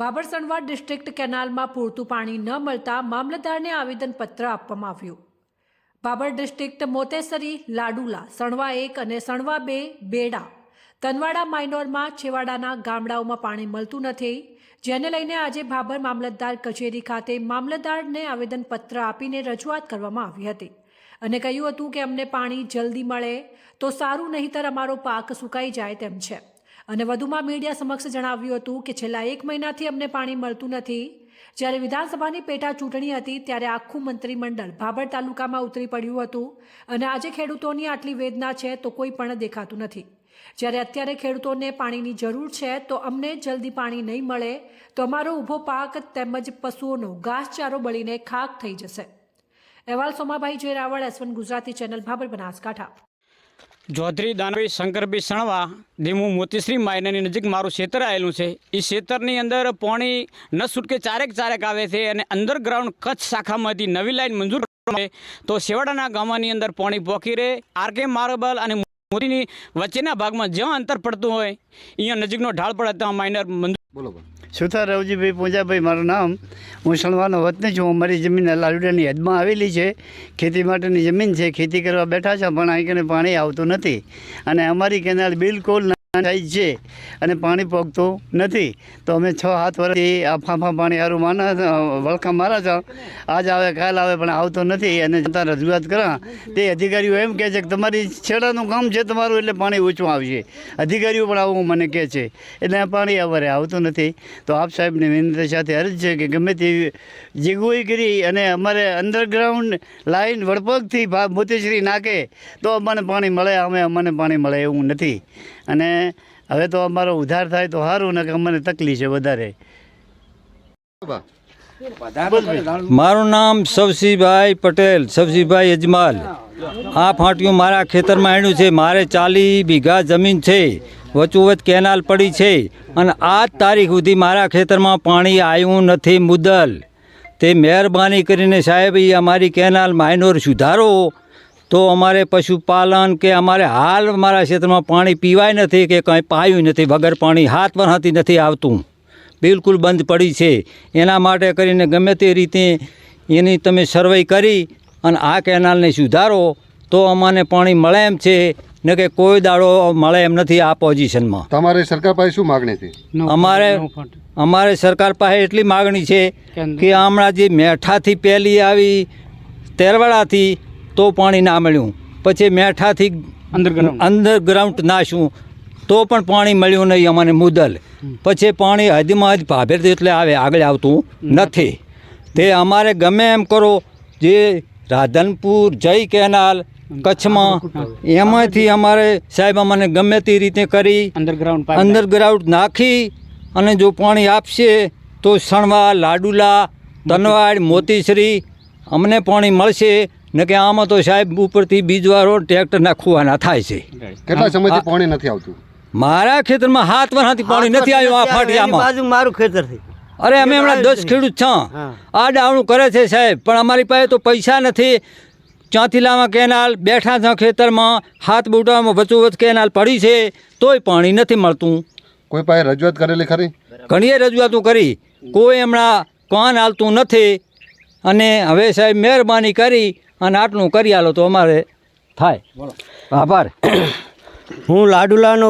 બાબરસણવા district કેનાલમાં પૂરતું પાણી ન મળતા મામલતદારને આવેદનપત્ર આપવામાં આવ્યું. બાબર ડિસ્ટ્રિક્ટ મોતેસરી, લાડુલા, સણવા એક અને સણવા બે બેડા. તનવાડા માઇનોરમાં છેવાડાના ગામડાઓમાં પાણી મળતું નથી, જેને લઈને આજે ભાભર મામલતદાર કચેરી ખાતે મામલતદારને આવેદનપત્ર આપીને રજૂઆત કરવામાં આવી હતી અને કહ્યું હતું કે અમને પાણી જલ્દી મળે તો સારું, નહીંતર અમારો પાક સુકાઈ જાય તેમ છે. અને વધુમાં મીડિયા સમક્ષ જણાવ્યું હતું કે છેલ્લા એક મહિનાથી અમને પાણી મળતું નથી. જ્યારે વિધાનસભાની પેટા ચૂંટણી હતી, ત્યારે આખું મંત્રીમંડળ ભાભર તાલુકામાં ઉતરી પડ્યું હતું અને આજે ખેડૂતોની આટલી વેદના છે તો કોઈ પણ દેખાતું નથી. જ્યારે અત્યારે ખેડૂતોને પાણીની જરૂર છે તો અમને જલ્દી પાણી નહીં મળે, તો અમારો ઊભો પાક તેમજ પશુઓનો ઘાસચારો બળીને ખાક થઈ જશે. અહેવાલ Somabhai જયરાવળ S one Gujarati channel, Bhabhar Banaskantha. Chaudhary દાનવી Shankarbhai સણવા ધીમું મોતીશ્રી માયનાની નજીક મારું ખેતર આવેલું છે. એ ખેતરની અંદર પોણી ન છૂટકે ચારેક ચારેક આવે છે અને અંડરગ્રાઉન્ડ કચ્છ શાખામાંથી નવી લાઈન મંજૂર તો શેવાડાના ગામની અંદર પોણી પોકી રહે. આરકે માર્બલ અને મોતીની વચ્ચેના ભાગમાં જ્યાં અંતર પડતું હોય અહીંયા નજીકનો ઢાળ પડે ત્યાં માઇનર મંજૂર બોલો બોલો. સુથાર રવજીભાઈ પૂંજાભાઈ, મારું નામ. હું સણવાનો વતની છું. અમારી જમીન લાલુડાની હદમાં આવેલી છે. ખેતી માટેની જમીન છે. ખેતી કરવા બેઠા છે, પણ અહીં કને પાણી આવતું નથી. અને અમારી કેનાલ બિલકુલ સાઈઝ છે અને પાણી પહોંચતું નથી. તો અમે છ, સાત વર્ષથી આ ફાંફા પાણી સારું માના વળખા મારા છો. આજ આવે, કાલ આવે, પણ આવતો નથી. અને જતા રજૂઆત કરા. તે અધિકારીઓ એમ કહે છે કે તમારી છેડાનું કામ છે તમારું, એટલે પાણી ઓછું આવશે અધિકારીઓ પણ આવું મને કહે છે. એટલે પાણી અમારે આવતું નથી. તો આપ સાહેબની વિનંતી સાથે અરજ છે કે ગમે તેવી જીગવાઈ કરી અને અમારે અંડરગ્રાઉન્ડ લાઈન વડપગથી મોતીશ્રી નાખે, તો અમને પાણી મળે, અમે અમને પાણી મળે એવું નથી. અને હવે તો અમારો ઉધાર થાય તો સારું ને કે અમને તકલીફ છે વધારે. મારું નામ સવસીભાઈ પટેલ, સવસીભાઈ અજમાલ. આ ફાંટિયું મારા ખેતરમાં આણ્યું છે. મારે ચાલી વીઘા જમીન છે. વચોવચ કેનાલ પડી છે. અને આજ તારીખ સુધી મારા ખેતરમાં પાણી આવ્યું નથી મુદલ. તે મહેરબાની કરીને સાહેબ એ અમારી કેનાલ માઇનોર સુધારો. તો અમારે પશુપાલન કે અમારે હાલ અમારા ક્ષેત્રમાં પાણી પીવાય નથી કે કંઈ પાયું નથી વગર પાણી હાથ પણ હતી નથી આવતું. બિલકુલ બંધ પડી છે. એના માટે કરીને ગમે તે રીતે એની તમે સર્વે કરી અને આ કેનાલને સુધારો તો અમને પાણી મળે એમ છે. ને કે કોઈ દાડો મળે એમ નથી આ પોઝિશનમાં તમારે સરકાર પાસે શું માગણી હતી? અમારે અમારે સરકાર પાસે એટલી માગણી છે કે હમણાં જે મેઠાથી પહેલી આવી તેરવાડાથી તો પાણી ના મળ્યું. પછી મેઠાથી અંડરગ્રાઉન્ડ નાશું તો પણ પાણી મળ્યું નહીં અમને મુદલ. પછી પાણી હદમાં હદ ભાભેર એટલે આવે આગળ આવતું નથી. તે અમારે ગમે એમ કરો જે રાધનપુર જય કેનાલ કચ્છમાં એમાંથી અમારે સાહેબ અમને ગમે તે રીતે કરી અંડરગ્રાઉન્ડ નાખી. અને જો પાણી આપશે તો સણવા લાડુલા તનવાડ મોતીશ્રી અમને પાણી મળશે. ને કે આમાં તો સાહેબ ઉપરથી બીજવારો ટ્રેક્ટર નાખવાના થાય છે. કેટલા સમયથી પાણી નથી આવતું? મારા ખેતરમાં હાથ વર્ષથી પાણી નથી આવ્યું આ ફાટિયામાં બાજુ મારું ખેતર છે. અરે અમે હમણાં દસ ખેડૂત છ. આ ડાવણું કરે છે સાહેબ પણ અમારી પાસે તો પૈસા નથી. ચાંથીલામાં કેનાલ બેઠા છ ખેતરમાં હાથ બુટામાં વચોવચ કેનાલ પડી છે તોય પાણી નથી મળતું. કોઈ પાસે રજૂઆત કરેલી ખરી? ઘણીએ રજૂઆતો કરી. કોઈ હમણાં કાન હાલતું નથી. અને હવે સાહેબ મહેરબાની કરી અને આટલું કરી આલો તો અમારે થાય. આભાર. હું લાડુલાનો